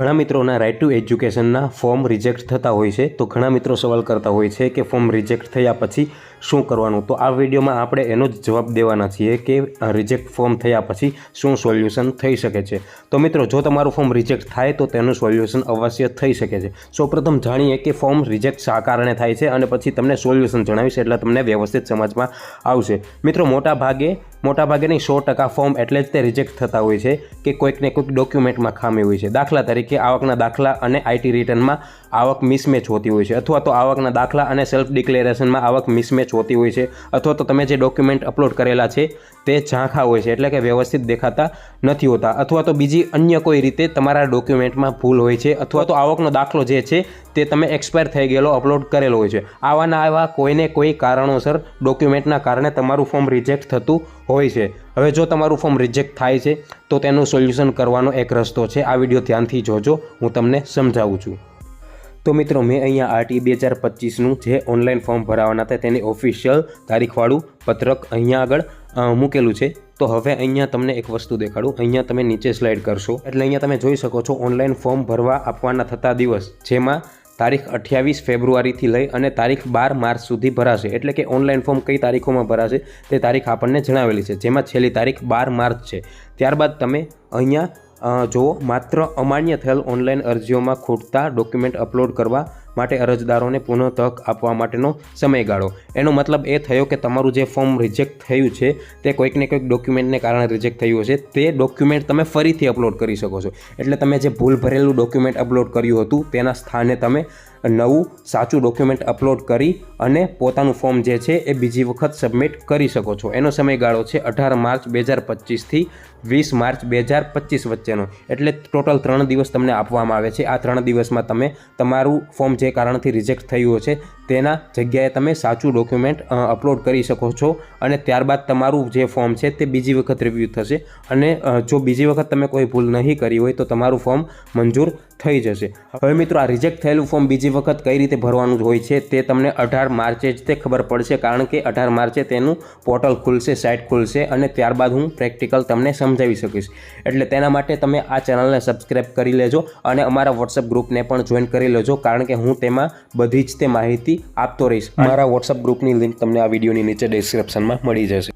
ઘણા મિત્રોના right to એજ્યુકેશનના ફોર્મ રિજેક્ટ થતા હોય છે. તો ઘણા મિત્રો સવાલ કરતા હોય છે કે ફોર્મ રિજેક્ટ થયા પછી શું કરવાનું? તો આ વિડીયોમાં આપણે એનો જ જવાબ દેવાના છીએ કે રિજેક્ટ ફોર્મ થયા પછી શું સોલ્યુશન થઈ શકે છે. તો મિત્રો, જો તમારું ફોર્મ રિજેક્ટ થાય તો તેનું સોલ્યુશન અવશ્ય થઈ શકે છે. સૌપ્રથમ જાણીએ કે ફોર્મ રિજેક્ટ શા કારણે થાય છે અને પછી તમને સોલ્યુશન જણાવીશ એટલે તમને વ્યવસ્થિત સમજમાં આવશે. મિત્રો મોટા ભાગે મોટાભાગે નહીં, સો ટકા ફોર્મ એટલે જ તે રિજેક્ટ થતા હોય છે કે કોઈકને કોઈક ડોક્યુમેન્ટમાં ખામી હોય છે. દાખલા તરીકે આવકના દાખલા અને આઈટી રિટર્નમાં આવક મિસમેચ હોતી હોય છે અથવા તો આવકના દાખલા અને સેલ્ફ ડિક્લેરેશનમાં આવક મિસમેચ હોતી હોય છે અથવા તો તમે જે ડોક્યુમેન્ટ અપલોડ કરેલા છે તે ઝાંખા હોય છે, એટલે કે વ્યવસ્થિત દેખાતા નથી હોતા. અથવા તો બીજી અન્ય કોઈ રીતે તમારા ડોક્યુમેન્ટમાં ભૂલ હોય છે, અથવા તો આવકનો દાખલો જે છે તે તમે એક્સપાયર થઈ ગયેલો અપલોડ કરેલો હોય છે. આવાના આવા કોઈને કોઈ કારણોસર ડોક્યુમેન્ટના કારણે તમારું ફોર્મ રિજેક્ટ થતું હોય છે. હવે જો તમારું ફોર્મ રિજેક્ટ થાય છે, તો તેનું સોલ્યુશન કરવાનો એક રસ્તો છે. આ વીડિયો ધ્યાનથી જોજો, હું તમને સમજાવું છું. તો મિત્રો, મેં અહીંયા આરટી બે હજાર પચીસનું જે ઓનલાઈન ફોર્મ ભરાવાના હતા તેની ઓફિશિયલ તારીખવાળું પત્રક અહીંયા આગળ મૂકેલું છે. તો હવે અહીંયા તમને એક વસ્તુ દેખાડું. અહીંયા તમે નીચે સ્લાઇડ કરશો. એટલે અહીંયા તમે જોઈ શકો છો ઓનલાઈન ફોર્મ ભરવા આપવાના થતા દિવસ, જેમાં તારીખ અઠ્યાવીસ ફેબ્રુઆરીથી લઈ અને તારીખ બાર માર્ચ સુધી ભરાશે. એટલે કે ઓનલાઈન ફોર્મ કઈ તારીખોમાં ભરાશે તે તારીખ આપણને જણાવેલી છે, જેમાં છેલ્લી તારીખ બાર માર્ચ છે. ત્યારબાદ તમે અહીંયા જુઓ માત્ર અમાન્ય થયેલ ઓનલાઈન અરજીઓમાં ખૂટતા ડોક્યુમેન્ટ અપલોડ કરવા માટે અરજદારોને પુનઃ તક આપવા માટેનો સમયગાળો. એનો મતલબ એ થયો કે તમારું જે ફોર્મ રિજેક્ટ થયું છે, તે કોઈકને કોઈક ડોક્યુમેન્ટને કારણે રિજેક્ટ થયું હશે. તે ડોક્યુમેન્ટ તમે ફરીથી અપલોડ કરી શકો છો. એટલે તમે જે ભૂલ ભરેલું ડોક્યુમેન્ટ અપલોડ કર્યું હતું, તેના સ્થાને તમે નવું, સાચું ડોક્યુમેન્ટ અપલોડ કરી અને પોતાનું ફોર્મ જે છે, એ બીજી વખત સબમિટ કરી શકો છો. એનો સમયગાળો છે અઢાર માર્ચ બે હજાર પચીસથી વીસ માર્ચ બે હજાર પચીસ વચ્ચેનો એટલે ટોટલ ત્રણ દિવસ તમને આપવામાં આવે છે. આ ત્રણ દિવસમાં તમે તમારું ફોર્મ જે કારણથી રિજેક્ટ થયું છે તેના જગ્યાએ તમે સાચું ડોક્યુમેન્ટ અપલોડ કરી શકો છો અને ત્યારબાદ તમારું જે ફોર્મ છે તે બીજી વખત રિવ્યૂ થશે અને જો બીજી વખત તમે કોઈ ભૂલ નહીં કરી હોય તો તમારું ફોર્મ મંજૂર થઈ જશે. હવે મિત્રો આ રિજેક્ટ થયેલું ફોર્મ બીજી વખત કઈ રીતે ભરવાનું હોય છે તે તમને અઢાર માર્ચે જ તે ખબર પડશે કારણ કે અઢાર માર્ચે તેનું પોર્ટલ ખુલશે સાઇટ ખુલશે અને ત્યારબાદ હું પ્રેક્ટિકલ તમને સમજાવી શકીશ. એટલે તેના માટે તમે આ ચેનલને સબસ્ક્રાઈબ કરી લેજો અને અમારા વોટ્સઅપ ગ્રુપને પણ જોઈન કરી લેજો કારણ કે હું તેમાં બધી જ તે માહિતી આપતો રહીશ. મારા વોટ્સઅપ ગ્રુપની લિંક તમને આ વિડીયોની નીચે ડિસ્ક્રિપ્શનમાં મળી જશે.